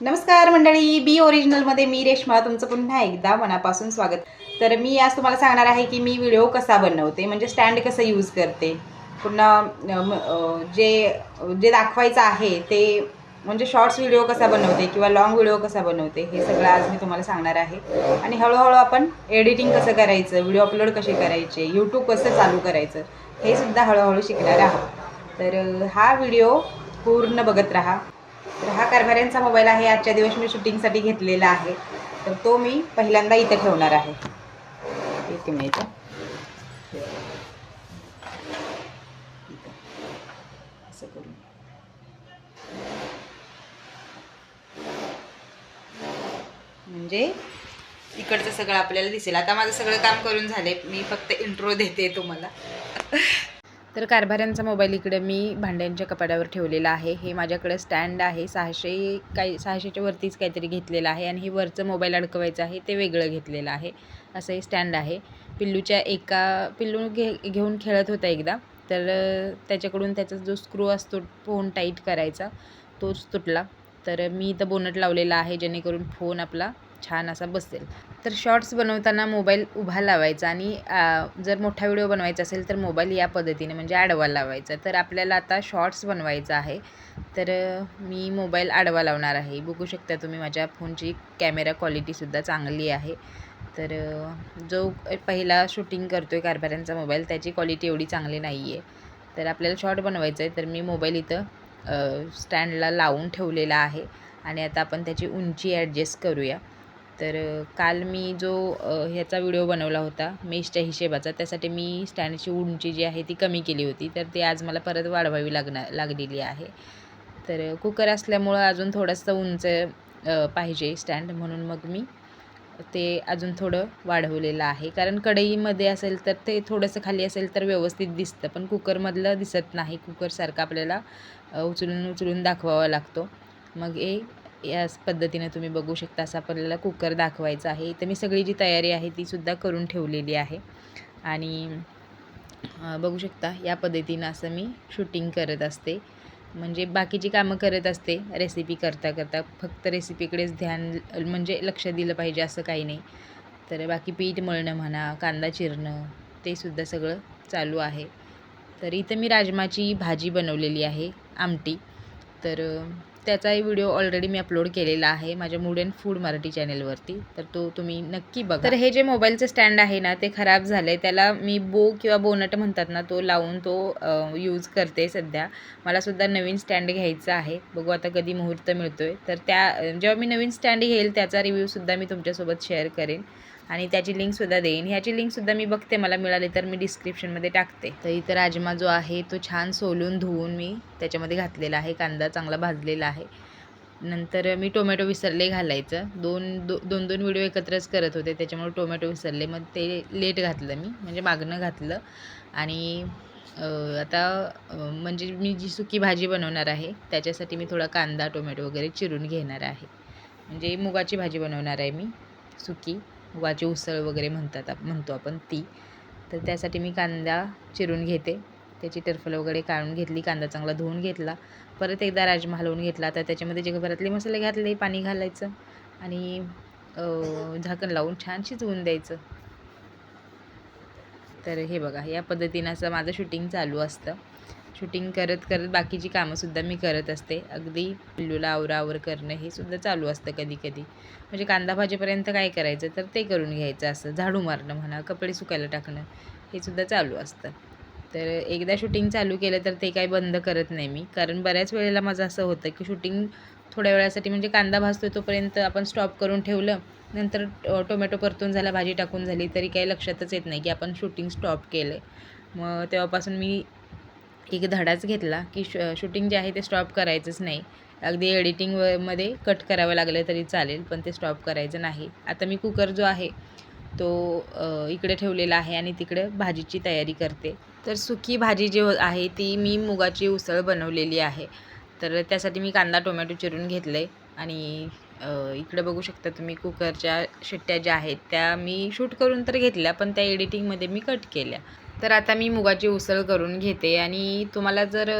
नमस्कार मंडळी बी ओरिजिनलमध्ये मी रेश्मा तुमचं पुन्हा एकदा मनापासून स्वागत. तर मी आज तुम्हाला सांगणार आहे की मी व्हिडिओ कसा बनवते म्हणजे स्टँड कसं यूज करते. पुन्हा जे जे दाखवायचं आहे ते म्हणजे शॉर्ट्स व्हिडिओ कसा बनवते किंवा लॉंग व्हिडिओ कसा बनवते हे सगळं आज मी तुम्हाला सांगणार आहे. आणि हळूहळू आपण एडिटिंग कसं करायचं व्हिडिओ अपलोड कसे करायचे यूट्यूब कसं चालू करायचं हे सुद्धा हळूहळू शिकणार आहोत. तर हा व्हिडिओ पूर्ण बघत राहा. तर हा कारभाऱ्यांचा मोबाईल आहे आजच्या दिवस मी शूटिंगसाठी घेतलेला आहे. तर तो मी पहिल्यांदा इथं ठेवणार आहे. इथे मी इथं. इथं. असं करून. म्हणजे इकडचं सगळं आपल्याला दिसेल. आता माझं सगळं काम करून झाले मी फक्त इंट्रो देते तुम्हाला. तर कारभाऱ्यांचा मोबाईल इकडे मी भांड्यांच्या कपाड्यावर ठेवलेला आहे. हे माझ्याकडे स्टँड आहे. सहाशे काही सहाशेच्या वरतीच काहीतरी घेतलेलं आहे आणि हे वरचं मोबाईल अडकवायचं आहे. ते वेगळं घेतलेलं आहे. असं हे स्टँड आहे. पिल्लूच्या एका पिल्लू घे घेऊन खेळत होता एकदा. तर त्याच्याकडून त्याचा जो स्क्रू असतो फोन टाईट करायचा तोच तुटला. तर मी इथं बोनट लावलेला आहे जेणेकरून फोन आपला छान असा बसेल. तर शॉर्ट्स बनवताना मोबाईल उभा लावायचा आणि जर मोठा व्हिडिओ बनवायचा असेल तर मोबाईल या पद्धतीने म्हणजे आडवा लावायचा. तर आपल्याला आता शॉर्ट्स बनवायचा आहे. तर मी मोबाईल आडवा लावणार आहे. बघू शकता तुम्ही माझ्या फोनची कॅमेरा क्वालिटीसुद्धा चांगली आहे. तर जो पहिला शूटिंग करतो आहे कारभाऱ्यांचा मोबाईल त्याची क्वालिटी एवढी चांगली नाही आहे तर आपल्याला शॉर्ट बनवायचं आहे. तर मी मोबाईल इथं स्टँडला लावून ठेवलेला आहे. आणि आता आपण त्याची उंची ॲडजस्ट करूया. तर काल मी जो ह्याचा व्हिडिओ बनवला होता मेशच्या हिशेबाचा त्यासाठी मी स्टँडची उंची जी आहे ती कमी केली होती तर ती आज मला परत वाढवावी लागणार लागलेली आहे. तर कुकर असल्यामुळं अजून थोडंसं उंच पाहिजे स्टँड म्हणून मग मी ते अजून थोडं वाढवलेलं आहे. कारण कढईमध्ये असेल तर ते थोडंसं खाली असेल तर व्यवस्थित दिसतं पण कुकरमधलं दिसत नाही. कुकरसारखं आपल्याला उचलून उचलून दाखवावा लागतो. मग हे याच पद्धतीने तुम्ही बघू शकता असं आपल्याला कुकर दाखवायचा आहे. इथं मी सगळी जी तयारी आहे तीसुद्धा करून ठेवलेली आहे. आणि बघू शकता या पद्धतीनं असं मी शूटिंग करत असते. म्हणजे बाकीची कामं करत असते रेसिपी करता करता. फक्त रेसिपीकडेच ध्यान म्हणजे लक्ष दिलं पाहिजे असं काही नाही. तर बाकी पीठ मळणं म्हणा कांदा चिरणं ते सुद्धा सगळं चालू आहे. तर इथं मी राजमाची भाजी बनवलेली आहे आमटी. तर त्याचाही व्हिडिओ ऑलरेडी मी अपलोड केलेला आहे माझ्या मूड अँड फूड मराठी चॅनेलवरती. तर तो तुम्ही नक्की बघा. तर हे जे मोबाईलचं स्टँड आहे ना ते खराब झालं आहे त्याला मी बो किंवा बोनट म्हणतात ना तो लावून तो यूज करते सध्या. मला सुद्धा नवीन स्टँड घ्यायचा आहे. बघू आता कधी मुहूर्त मिळतोय. तर त्या जेव्हा मी नवीन स्टँड घेईल त्याचा रिव्ह्यूसुद्धा मी तुमच्यासोबत शेअर करेन. आणि त्याची लिंकसुद्धा देईन. ह्याची लिंकसुद्धा मी बघते मला मिळाली तर मी डिस्क्रिप्शनमध्ये टाकते. तर इथं राजमा जो आहे तो छान सोलून धुवून मी त्याच्यामध्ये घातलेला आहे. कांदा चांगला भाजलेला आहे. नंतर मी टोमॅटो विसरले घालायचं. दोन दो दोन दोन व्हिडिओ एकत्रच करत होते त्याच्यामुळे टोमॅटो विसरले. मग ते लेट घातलं मी म्हणजे मागणं घातलं. आणि आता म्हणजे मी जी सुकी भाजी बनवणार आहे त्याच्यासाठी मी थोडा कांदा टोमॅटो वगैरे चिरून घेणार आहे. म्हणजे मुगाची भाजी बनवणार आहे मी सुकी. मुगाची उसळ वगैरे म्हणतात म्हणतो आपण ती. तर त्यासाठी मी कांदा चिरून घेते. त्याची टरफल वगैरे काढून घेतली कांदा चांगला धुवून घेतला. परत एकदा राजमा हलवून घेतला. तर त्याच्यामध्ये जगभरातले मसाले घातले पाणी घालायचं आणि झाकण लावून छान शिजवून द्यायचं. तर हे बघा या पद्धतीनं असं माझं शूटिंग चालू असतं. शूटिंग करत करत बाकीची कामंसुद्धा मी करत असते. अगदी पिल्लूला आवरावर करणं हे सुद्धा चालू असतं कधी कधी. म्हणजे कांदा भाजीपर्यंत काय करायचं तर ते करून घ्यायचं असं झाडू मारणं म्हणा कपडे सुकायला टाकणं हे सुद्धा चालू असतं. तर एकदा शूटिंग चालू केलं तर ते काही बंद करत नाही मी. कारण बऱ्याच वेळेला माझं असं होतं की शूटिंग थोड्या वेळासाठी म्हणजे कांदा भाजतो तोपर्यंत आपण स्टॉप करून ठेवलं नंतर टो- टोमॅटो परतून झाला भाजी टाकून झाली तरी काही लक्षातच येत नाही की आपण शूटिंग स्टॉप केलं मग तेव्हापासून मी एक धडाच घेतला की श शूटिंग जे आहे ते स्टॉप करायचंच नाही. अगदी एडिटिंग व मध्ये कट करावं लागलं तरी चालेल पण ते स्टॉप करायचं नाही. आता मी कुकर जो आहे तो इकडे ठेवलेला आहे आणि तिकडे भाजीची तयारी करते. तर सुकी भाजी जी आहे ती मी मुगाची उसळ बनवलेली आहे. तर त्यासाठी मी कांदा टोमॅटो चिरून घेतलं आहे आणि इकडे बघू शकता तुम्ही कुकरच्या शिट्ट्या ज्या आहेत त्या मी शूट करून तर घेतल्या पण त्या एडिटिंगमध्ये मी कट केल्या. तर आता मी मुगाची उसळ करून घेते आणि तुम्हाला जर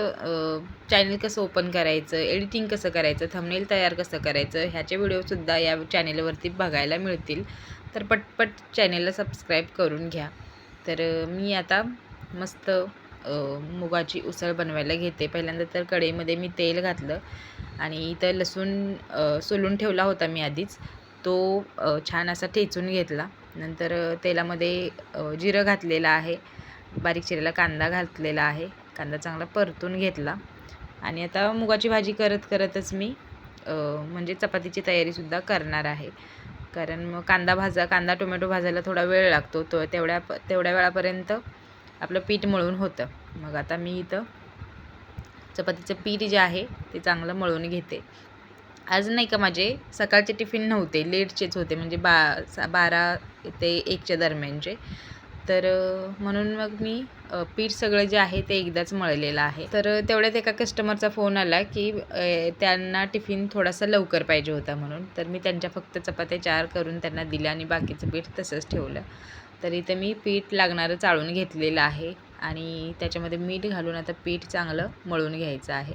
चॅनल कसं ओपन करायचं एडिटिंग कसं करायचं थंबनेल तयार कसं करायचं ह्याचे व्हिडिओसुद्धा या चॅनेलवरती बघायला मिळतील. तर पटपट चॅनेलला सबस्क्राईब करून घ्या. तर मी आता मस्त मुगाची उसळ बनवायला घेते. पहिल्यांदा तर कढईमध्ये मी तेल घातलं आणि इथं लसूण सोलून ठेवला होता मी आधीच. तो छान असा ठेचून घेतला. नंतर तेलामध्ये जिरं घातलेलं आहे. बारीक चिरलेला कांदा घातलेला आहे. कांदा चांगला परतून घेतला. आणि आता मुगाची भाजी करत करतच मी म्हणजे चपातीची तयारीसुद्धा करणार आहे. कारण मग कांदा भाजा कांदा टोमॅटो भाजायला थोडा वेळ लागतो. तो तेवढ्या तेवढ्या वेळापर्यंत आपलं पीठ मळून होतं. मग आता मी इथं चपातीचं पीठ जे आहे ते चांगलं मळून घेते. आज नाही का माझे सकाळचे टिफिन नव्हते लेटचेच होते. म्हणजे बा सा बारा ते एकच्या दरम्यानचे. तर म्हणून मग मी पीठ सगळं जे आहे ते एकदाच मळलेलं आहे. तर तेवढ्यात एका कस्टमरचा फोन आला की त्यांना टिफिन थोडासा लवकर पाहिजे होता म्हणून. तर मी त्यांच्या फक्त चपात्या चार करून त्यांना दिल्या आणि बाकीचं पीठ तसंच ठेवलं. तर इथं मी पीठ लागणारं चाळून घेतलेलं आहे आणि त्याच्यामध्ये मीठ घालून आता पीठ चांगलं मळून घ्यायचं आहे.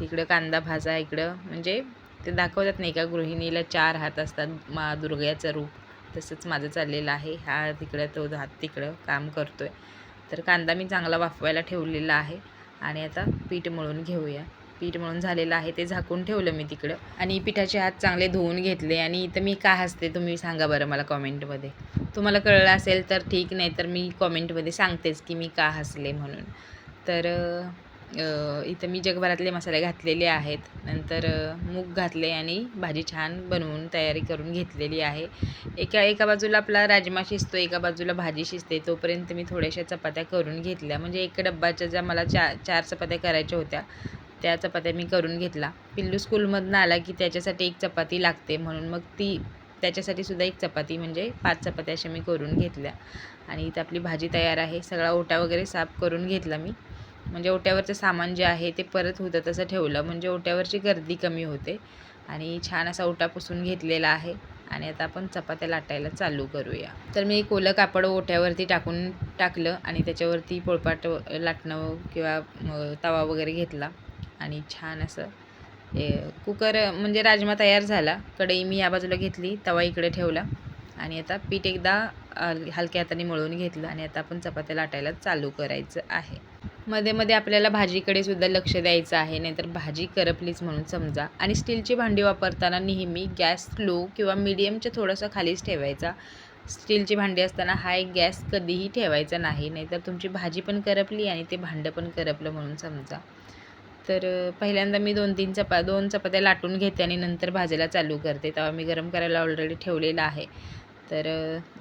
तिकडं कांदा भाजा इकडं म्हणजे ते दाखवतात नाही का गृहिणीला चार हात असतात मा दुर्गाचं रूप. तसंच माझं चाललेलं आहे. हा तिकडं तो हात तिकडं काम करतो आहे तर कांदा मी चांगला वाफवायला ठेवलेला आहे. आणि आता पीठ मळून घेऊया. पीठ मळून झालेलं आहे ते झाकून ठेवलं मी तिकडं. आणि पिठाचे हात चांगले धुवून घेतले. आणि इथं मी का हसते तुम्ही सांगा बरं मला कॉमेंटमध्ये. तुम्हाला कळलं असेल तर ठीक नाही तर मी कॉमेंटमध्ये सांगतेच की मी का हसले म्हणून. तर इथं मी जगभरातले मसाले घातलेले आहेत. नंतर मूग घातले आणि भाजी छान बनवून तयारी करून घेतलेली आहे. एका एका बाजूला आपला राजमा शिजतो एका बाजूला भाजी शिजते. तोपर्यंत मी थोड्याशा चपात्या करून घेतल्या. म्हणजे एक डब्बाच्या ज्या मला चा चार चपात्या करायच्या होत्या त्या चपात्या मी करून घेतला पिल्लू स्कूलमधनं आला की त्याच्यासाठी एक चपाती लागते. म्हणून मग ती त्याच्यासाठी सुद्धा एक चपाती म्हणजे पाच चपात्या अशा मी करून घेतल्या. आणि इथं आपली भाजी तयार आहे. सगळा ओटा वगैरे साफ करून घेतला मी. म्हणजे ओट्यावरचं सामान जे आहे ते परत होतं तसं ठेवलं. म्हणजे ओट्यावरची गर्दी कमी होते. आणि छान असा ओटा पुसून घेतलेला आहे. आणि आता आपण चपात्या लाटायला चालू करूया. तर मी एक ओलं कापड ओट्यावरती टाकून टाकलं आणि त्याच्यावरती पोळपाट लाटणं किंवा तवा वगैरे घेतला. आणि छान असं कुकर म्हणजे राजमा तयार झाला. कढई मी या बाजूला घेतली तवा इकडे ठेवला. आणि आता पीठ एकदा हलक्या हाताने मळून घेतलं. आणि आता आपण चपात्या लाटायला चालू करायचं आहे. मध्ये मध्ये आपल्याला भाजीकडे सुद्धा लक्ष द्यायचं आहे. नाहीतर भाजी करपलीच म्हणून समजा. आणि स्टीलची भांडी वापरताना नेहमी गॅस लो किंवा मिडियमच्या थोडंसं खालीच ठेवायचा. स्टीलची भांडी असताना हाय गॅस कधीही ठेवायचा नाही. नाहीतर तुमची भाजी पण करपली आणि ते भांडं पण करपलं म्हणून समजा. तर पहिल्यांदा मी दोन तीन चपा दोन चपात्या लाटून घेते आणि नंतर भाजायला चालू करते. तेव्हा मी गरम करायला ऑलरेडी ठेवलेलं आहे. तर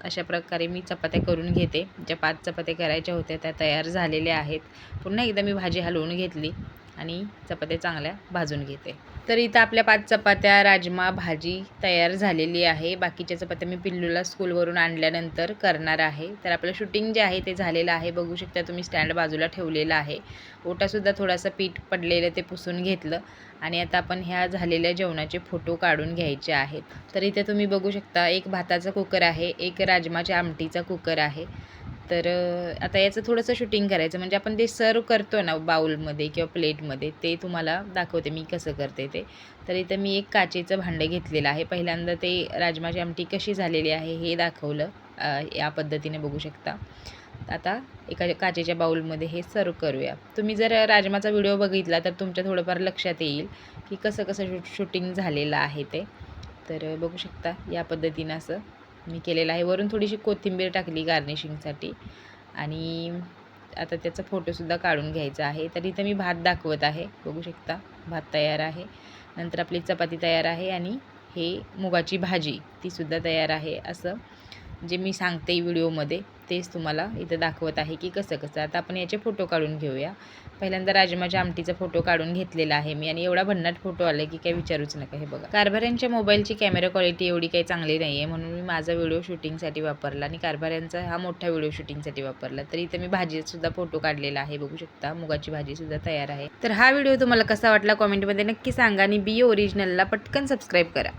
अशा प्रकारे मी चपात्या करून घेते. ज्या पाच चपात्या करायच्या होत्या त्या तयार झालेल्या आहेत. पुन्हा एकदा मी भाजी हलवून घेतली आणि चपात्या चांगल्या भाजून घेते. तर इथं आपल्या पाच चपात्या राजमा भाजी तयार झालेली आहे. बाकीच्या चपात्या मी पिल्लूला स्कूलवरून आणल्यानंतर करणार आहे. तर आपलं शूटिंग जे आहे ते झालेलं आहे. बघू शकता तुम्ही स्टँड बाजूला ठेवलेला आहे. ओटासुद्धा थोडासा पीठ पडलेलं ते पुसून घेतलं. आणि आता आपण ह्या झालेल्या जेवणाचे फोटो काढून घ्यायचे आहेत. तर इथे तुम्ही बघू शकता एक भाताचा कुकर आहे एक राजमाच्या आमटीचा कुकर आहे. तर आता याचं थोडंसं शूटिंग करायचं. म्हणजे आपण ते सर्व करतो ना बाउलमध्ये किंवा प्लेटमध्ये ते तुम्हाला दाखवते मी कसं करते ते. तर इथं मी एक काचेचं भांडं घेतलेलं आहे. पहिल्यांदा ते राजमाची आमटी कशी झालेली आहे हे दाखवलं. या पद्धतीने बघू शकता. आता एका काचेच्या बाउलमध्ये हे सर्व करूया. तुम्ही जर राजमाचा व्हिडिओ बघितला तर तुमच्या थोडंफार लक्षात येईल की कसं कसं शूट शूटिंग झालेलं आहे ते. तर बघू शकता या पद्धतीनं असं मी केलेलं आहे. वरून थोडीशी कोथिंबीर टाकली गार्निशिंगसाठी आणि आता त्याचा फोटोसुद्धा काढून घ्यायचा आहे. तर इथं मी भात दाखवत आहे. बघू शकता भात तयार आहे. नंतर आपली चपाती तयार आहे आणि हे मुगाची भाजी तीसुद्धा तयार आहे. असं जे मी सांगते व्हिडिओमध्ये. तेच तुम्हाला इथं दाखवत आहे की कसं कसं. आता आपण याचे फोटो काढून घेऊया. पहिल्यांदा राजमाच्या आमटीचा फोटो काढून घेतलेला आहे मी आणि एवढा भन्नाट फोटो आला की काही विचारूच नका हे बघा. कारभाऱ्यांच्या मोबाईलची कॅमेरा क्वालिटी एवढी काही चांगली नाही आहे म्हणून मी माझा व्हिडिओ शूटिंगसाठी वापरला आणि कारभाऱ्यांचा हा मोठा व्हिडिओ शूटिंगसाठी वापरला. तर इथं मी भाजीसुद्धा फोटो काढलेला आहे बघू शकता. मुगाची भाजीसुद्धा तयार आहे. तर हा व्हिडिओ तुम्हाला कसा वाटला कॉमेंटमध्ये नक्की सांगा आणि बी ओरिजिनलला पटकन सबस्क्राईब करा.